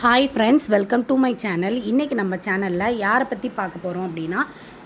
Hi friends welcome to my channel இன்றைக்கி நம்ம சேனலில் யாரை பற்றி பார்க்க போகிறோம் அப்படின்னா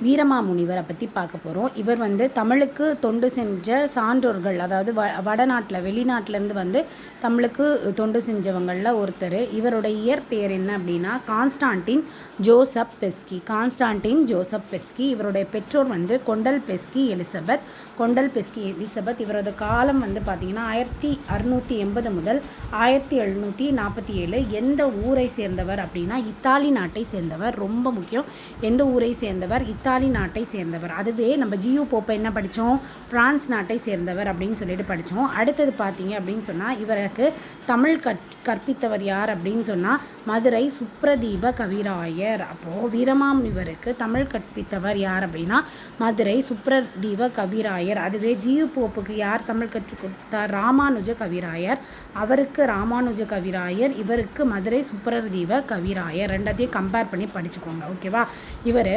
வீரமா முனிவரை பற்றி பார்க்க போகிறோம் இவர் வந்து தமிழுக்கு தொண்டு செஞ்ச சான்றோர்கள் அதாவது வ வடநாட்டில் வெளிநாட்டிலேருந்து வந்து தமிழுக்கு தொண்டு செஞ்சவங்களில் ஒருத்தர். இவருடைய இயற்பெயர் என்ன அப்படின்னா Constantine Joseph Beschi. Constantine Joseph Beschi இவருடைய பெற்றோர் வந்து கொண்டல் பெஸ்கி எலிசபெத். கொண்டல் பெஸ்கி எலிசபெத் இவரது காலம் வந்து பார்த்திங்கன்னா ஆயிரத்தி அறுநூற்றி எண்பது முதல் ஆயிரத்தி எழுநூற்றி நாற்பத்தி ஏழு. எந்த ஊரை சேர்ந்தவர் அப்படின்னா இத்தாலி நாட்டை சேர்ந்தவர் ரொம்ப முக்கியம். எந்த ஊரை சேர்ந்தவர்? இத்தாலி நாட்டை சேர்ந்தவர். அதுவே நம்ம ஜியு போப்பை என்ன படித்தோம் பிரான்ஸ் நாட்டை சேர்ந்தவர் அப்படின்னு சொல்லிட்டு படித்தோம் அடுத்தது பார்த்தீங்க அப்படின்னு சொன்னால் இவருக்கு தமிழ் கற் கற்பித்தவர் யார் அப்படின்னு சொன்னால் மதுரை சுப்ரதீப கவிராயர். அப்போது வீரமாமுனிவருக்கு தமிழ் கற்பித்தவர் யார் அப்படின்னா மதுரை சுப்ரதீப கவிராயர். அதுவே ஜியு போப்புக்கு யார் தமிழ் கற்றுக் கொடுத்தார்? ராமானுஜ கவிராயர். அவருக்கு ராமானுஜ கவிராயர். இவருக்கு மதுரை சுப்பரதீவ கவிராயர் ரெண்டத்தையும் கம்பேர் பண்ணி படிச்சுக்கோங்க ஓகேவா இவர்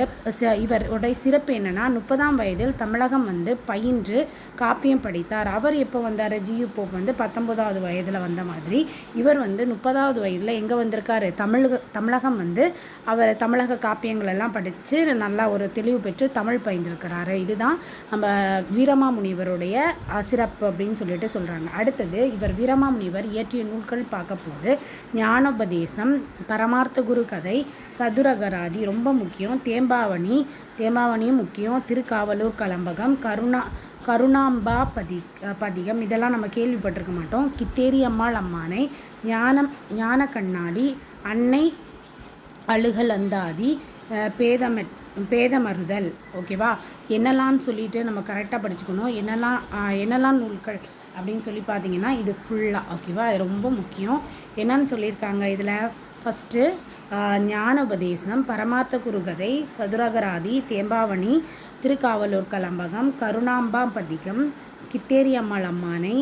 இவருடைய சிறப்பு என்னென்னா முப்பதாம் வயதில் தமிழகம் வந்து பயின்று காப்பியம் படித்தார். அவர் எப்போ வந்தார்? ஜியு போப் வந்து பத்தொன்பதாவது வயதில் வந்த மாதிரி. இவர் வந்து முப்பதாவது வயதில் எங்கே வந்திருக்காரு? தமிழக தமிழகம் வந்து அவர் தமிழக காப்பியங்கள் எல்லாம் படித்து நல்லா ஒரு தெளிவு பெற்று தமிழ் பயின்றிருக்கிறாரு. இதுதான் நம்ம வீரமாமுனிவருடைய சிறப்பு அப்படின்னு சொல்லிட்டு சொல்கிறாங்க அடுத்தது இவர் வீரமாமுனிவர் இயற்றிய நூல்கள் பார்க்க போது ஞானோபதேசம் பரமார்த்த குரு கதை சதுரகராதி ரொம்ப முக்கியம். தேம்பாவணி தேம்பாவணியும் முக்கியம். திருக்காவலூர் கலம்பகம் கருணா கருணாம்பா பதி பதிகம். இதெல்லாம் நம்ம கேள்விப்பட்டிருக்க மாட்டோம். கித்தேரி அம்மாள் அம்மானை ஞானம் ஞான கண்ணாடி அன்னை அழுகல் அந்தாதி அஹ், பேதம பேதமறுதல். ஓகேவா? என்னெல்லாம் சொல்லிட்டு நம்ம கரெக்டாக படிச்சுக்கணும்? என்னெல்லாம் என்னெல்லாம் நூல்கள் அப்படின்னு சொல்லி பார்த்தீங்கன்னா இது ஃபுல்லாக ஓகேவா ரொம்ப முக்கியம். என்னன்னு சொல்லியிருக்காங்க இதில் ஃபஸ்ட்டு ஞானோபதேசம் பரமார்த்த குருகதை சதுரகராதி தேம்பாவணி திருக்காவலூர் கலம்பகம் கருணாம்பா பதிகம் கித்தேரி அம்மாள் அம்மானை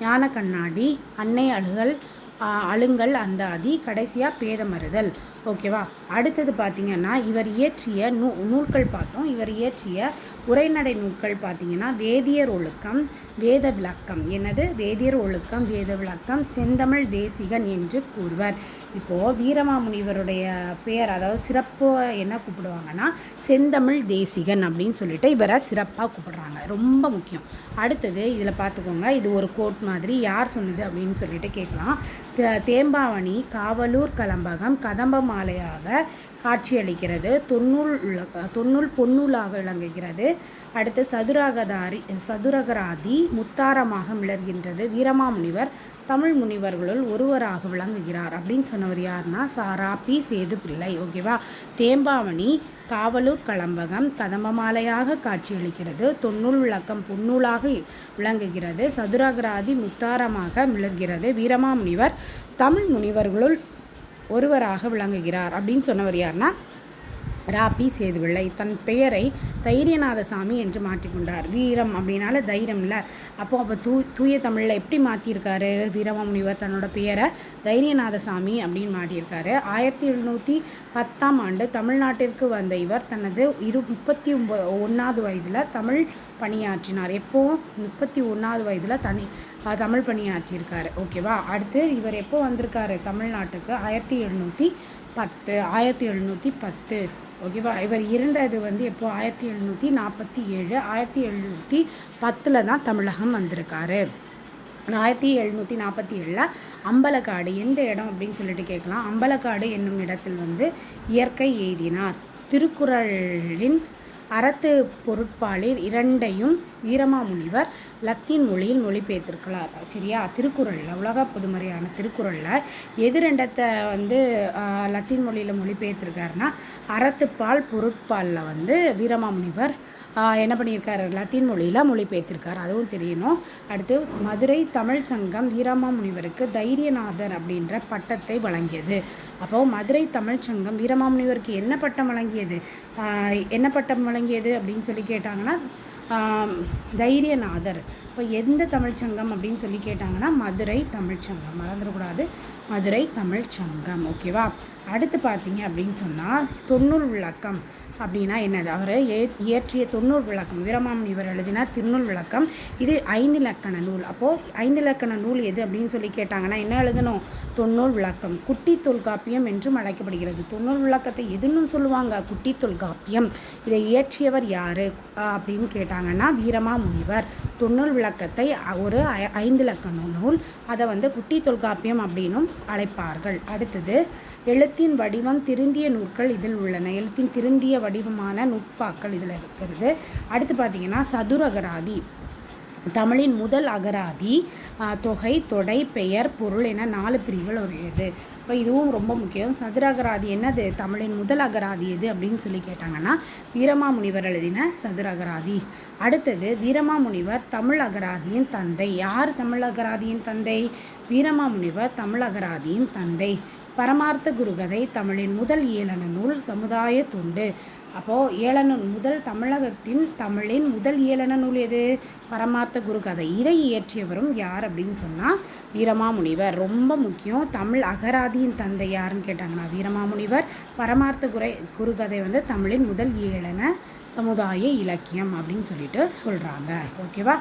ஞான கண்ணாடி அன்னை அழுகல் அழுங்கல் அந்த அதி கடைசியாக பேதமறுதல் ஓகேவா அடுத்தது பார்த்தீங்கன்னா இவர் இயற்றிய நூ நூல்கள் பார்த்தோம். இவர் இயற்றிய உரைநடை நூல்கள் பார்த்தீங்கன்னா வேதியர் ஒழுக்கம் வேத விளக்கம். என்னது? வேதியர் ஒழுக்கம் வேத விளக்கம் செந்தமிழ் தேசிகன் என்று கூறுவர். இப்போது வீரமாமுனிவருடைய பெயர் அதாவது சிறப்பு என்ன கூப்பிடுவாங்கன்னா செந்தமிழ் தேசிகன் அப்படின்னு சொல்லிட்டு இவரை சிறப்பாக கூப்பிடுறாங்க. ரொம்ப முக்கியம். அடுத்தது இதில் பார்த்துக்கோங்க இது ஒரு கோட் மாதிரி யார் சொன்னது அப்படின்னு சொல்லிட்டு கேட்கலாம். தேம்பாவணி காவலூர் கலம்பகம் கதம்ப மாலையாக காட்சியளிக்கிறது. தொன்னூல் தொன்னூல் பொன்னூலாக விளங்குகிறது. அடுத்து சதுரகதாரி சதுரகராதி முத்தாரமாக மிளர்கின்றது. வீரமாமுனிவர் தமிழ் முனிவர்களுள் ஒருவராக விளங்குகிறார். அப்படின்னு சொன்னவர் யாருன்னா பி. சேது பிள்ளை ஓகேவா தேம்பாவணி காவலூர் களம்பகம் கதம்பமாலையாக காட்சியளிக்கிறது. தொன்னூல் விளக்கம் பொன்னூலாக விளங்குகிறது. சதுரகராதி முத்தாரமாக மிளர்கிறது. வீரமாமுனிவர் தமிழ் முனிவர்களுள் ஒருவராக விளங்குகிறார் அப்படின்னு சொன்னவர் யாருன்னா ராபி சேதுவிள்ளை. தன் பெயரை தைரியநாதசாமி என்று மாற்றிக்கொண்டார். வீரம் அப்படின்னால தைரியம் இல்லை. அப்போ அப்போ தூ தூய தமிழில் எப்படி மாற்றியிருக்காரு வீரமாமுனிவர் தன்னோட பெயரை தைரியநாதசாமி அப்படின்னு மாட்டியிருக்காரு ஆயிரத்தி எழுநூற்றி பத்தாம் ஆண்டு தமிழ்நாட்டிற்கு வந்த இவர் தனது இரு முப்பத்தி ஒன்ப ஒன்றாவது வயதில் தமிழ் பணியாற்றினார். எப்போவும் முப்பத்தி ஒன்றாவது வயதில் தனி தமிழ் பணியாற்றியிருக்காரு. ஓகேவா அடுத்து இவர் எப்போ வந்திருக்காரு தமிழ்நாட்டுக்கு? ஆயிரத்தி எழுநூற்றி பத்து ஆயிரத்தி எழுநூற்றி பத்து. ஓகேவா இவர் இருந்தது வந்து எப்போ? ஆயிரத்தி எழுநூற்றி நாற்பத்தி ஏழு ஆயிரத்தி எழுநூற்றி பத்தில் தான் தமிழகம் வந்திருக்காரு. ஆயிரத்தி எழுநூற்றி நாற்பத்தி ஏழில் அம்பலக்காடு எந்த இடம் அப்படின்னு சொல்லிட்டு கேட்கலாம். அம்பலக்காடு என்னும் இடத்தில் வந்து இயற்கை எய்தினார். திருக்குறளின் அறத்து பொருட்பாலில் இரண்டையும் வீரமாமுனிவர் லத்தீன் மொழியில் மொழிபெயர்த்திருக்கிறார். சரியா? திருக்குறளில் உலக பொதுமறையான திருக்குறளில் எது ரெண்டத்தை வந்து லத்தீன் மொழியில் மொழிபெயர்த்திருக்காருன்னா அறத்துப்பால் பொருட்பாலில் வந்து வீரமாமுனிவர் என்ன பண்ணியிருக்காரு? லத்தீன் மொழியில் மொழிபெயர்த்திருக்கார். அதுவும் தெரியணும். அடுத்து மதுரை தமிழ் சங்கம் வீரமாமுனிவருக்கு தைரியநாதர் அப்படின்ற பட்டத்தை வழங்கியது. அப்போது மதுரை தமிழ் சங்கம் வீரமாமுனிவருக்கு என்ன பட்டம் வழங்கியது? என்ன பட்டம் வழங்கியது அப்படின்னு சொல்லி கேட்டாங்கன்னா தைரியநாதர். இப்போ எந்த தமிழ்ச்சங்கம் அப்படின்னு சொல்லி கேட்டாங்கன்னா மதுரை தமிழ்ச்சங்கம் மறந்துடக்கூடாது. மதுரை தமிழ்ச்சங்கம் ஓகேவா? அடுத்து பார்த்தீங்க அப்படின்னு சொன்னால் தொண்ணூறு விளக்கம் அப்படின்னா என்னது? அவர் ஏ இயற்றிய தொண்ணூறு விளக்கம். வீரமாமுனிவர் எழுதின திருநூல் விளக்கம். இது ஐந்து இலக்கண நூல். அப்போது ஐந்து இலக்கண நூல் எது அப்படின்னு சொல்லி கேட்டாங்கன்னா என்ன எழுதணும்? தொண்ணூல் விளக்கம். குட்டி தொல்காப்பியம் என்றும் அழைக்கப்படுகிறது. தொண்ணூல் விளக்கத்தை எதுன்னு சொல்லுவாங்க. குட்டி தொல்காப்பியம். இதை இயற்றியவர் யார்? அப்படின்னு வீரமா வீரமாமுனிவர் தொண்ணூல் விளக்கத்தை ஒரு ஐ- ஐந்து இலக்கண நூல். அதை வந்து குட்டி தொல்காப்பியம் அப்படின்னும் அழைப்பார்கள். அடுத்தது எழுத்தின் வடிவம் திருந்திய நூற்கள் இதில் உள்ளன. எழுத்தின் திருந்திய வடிவமான நுட்பாக்கள் இதில் இருக்கிறது. அடுத்து பார்த்தீங்கன்னா சதுரகராதி. தமிழின் முதல் அகராதி தொகை தொடை பெயர் பொருள் என நாலு பிரிவுகள் உடையது. இப்போ இதுவும் ரொம்ப முக்கியம். சதுர அகராதி என்னது? தமிழின் முதல் அகராதி எது அப்படின்னு சொல்லி கேட்டாங்கன்னா வீரமாமுனிவர் எழுதின சதுரகராதி அடுத்தது வீரமாமுனிவர் தமிழ் அகராதியின் தந்தை. யார் தமிழ் அகராதியின் தந்தை? வீரமாமுனிவர் தமிழ் அகராதியின் தந்தை. பரமார்த்த குருகதை தமிழின் முதல் ஏளன நூல் சமுதாய துண்டு. அப்போது ஏளன முதல் தமிழகத்தின் தமிழின் முதல் ஏளன நூல் எது? பரமார்த்த குருகதை. இதை இயற்றியவரும் யார் அப்படின்னு சொன்னால் வீரமாமுனிவர். ரொம்ப முக்கியம். தமிழ் அகராதியின் தந்தை யாருன்னு கேட்டாங்கன்னா வீரமாமுனிவர். பரமார்த்த குரை குருகதை வந்து தமிழின் முதல் ஏளன சமுதாய இலக்கியம் அப்படின்னு சொல்லிட்டு சொல்கிறாங்க ஓகேவா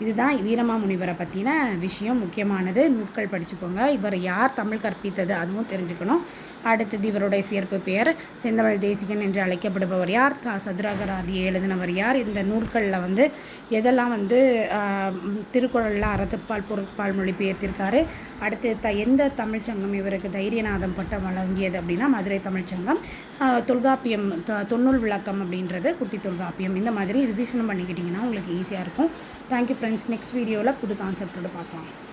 இதுதான் வீரமாமுனிவரை பற்றின விஷயம். முக்கியமானது நூட்கள் படிச்சுக்கோங்க. இவர் யார் தமிழ் கற்பித்தது? அதுவும் தெரிஞ்சுக்கணும். அடுத்தது இவருடைய சிறப்பு பெயர் செந்தமிழ் தேசிகன் என்று அழைக்கப்படுபவர் யார்? த- சதுரகராதியை எழுதினவர் யார்? இந்த நூல்களில் வந்து எதெல்லாம் வந்து திருக்குறளில் அறத்துப்பால் பொருட்பால் மொழிபெயர்த்திருக்காரு? அடுத்து த எந்த தமிழ்ச்சங்கம் இவருக்கு தைரியநாதம் பட்டம் வழங்கியது அப்படின்னா மதுரை தமிழ்ச்சங்கம் தொல்காப்பியம் தொன்னூல் விளக்கம் அப்படின்றது குட்டி தொல்காப்பியம். இந்த மாதிரி ரிவிஷன் பண்ணிக்கிட்டிங்கன்னா உங்களுக்கு ஈஸியாக இருக்கும். தேங்க்யூ ஃப்ரெண்ட்ஸ் நெக்ஸ்ட் வீடியோவில் புது கான்செப்டோடு பார்க்கலாம்.